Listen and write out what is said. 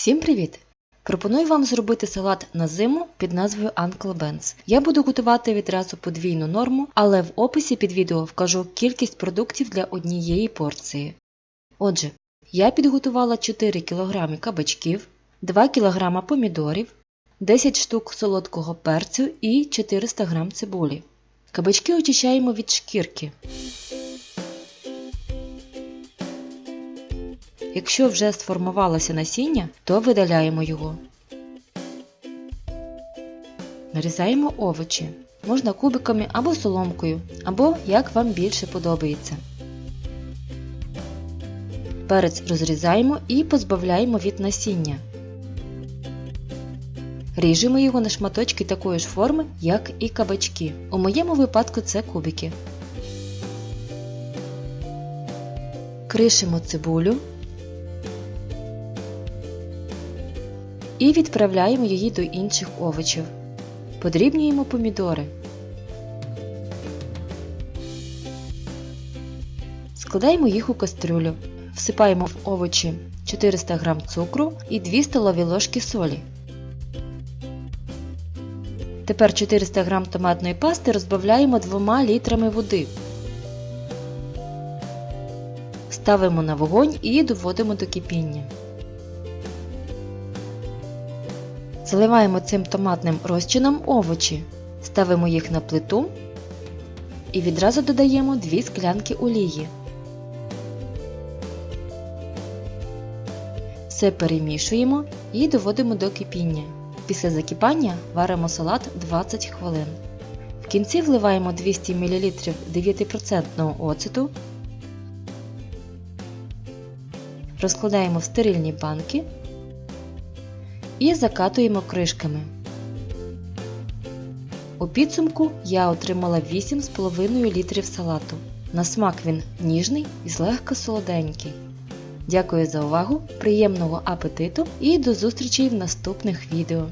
Всім привіт! Пропоную вам зробити салат на зиму під назвою Uncle Ben's. Я буду готувати відразу подвійну норму, але в описі під відео вкажу кількість продуктів для однієї порції. Отже, я підготувала 4 кг кабачків, 2 кг помідорів, 10 штук солодкого перцю і 400 г цибулі. Кабачки очищаємо від шкірки. Якщо вже сформувалося насіння, то видаляємо його. Нарізаємо овочі. Можна кубиками або соломкою, або як вам більше подобається. Перець розрізаємо і позбавляємо від насіння. Ріжемо його на шматочки такої ж форми, як і кабачки. У моєму випадку це кубики. Кришимо цибулю. І відправляємо її до інших овочів. Подрібнюємо помідори. Складаємо їх у кастрюлю. Всипаємо в овочі 400 г цукру і 2 столові ложки солі. Тепер 400 г томатної пасти розбавляємо 2 літрами води. Ставимо на вогонь і доводимо до кипіння. Заливаємо цим томатним розчином овочі, ставимо їх на плиту і відразу додаємо 2 склянки олії. Все перемішуємо і доводимо до кипіння. Після закипання варимо салат 20 хвилин. В кінці вливаємо 200 мл 9% оцету, розкладаємо в стерильні банки і закатуємо кришками. У підсумку я отримала 8,5 літрів салату. На смак він ніжний і злегка солоденький. Дякую за увагу, приємного апетиту і до зустрічі в наступних відео!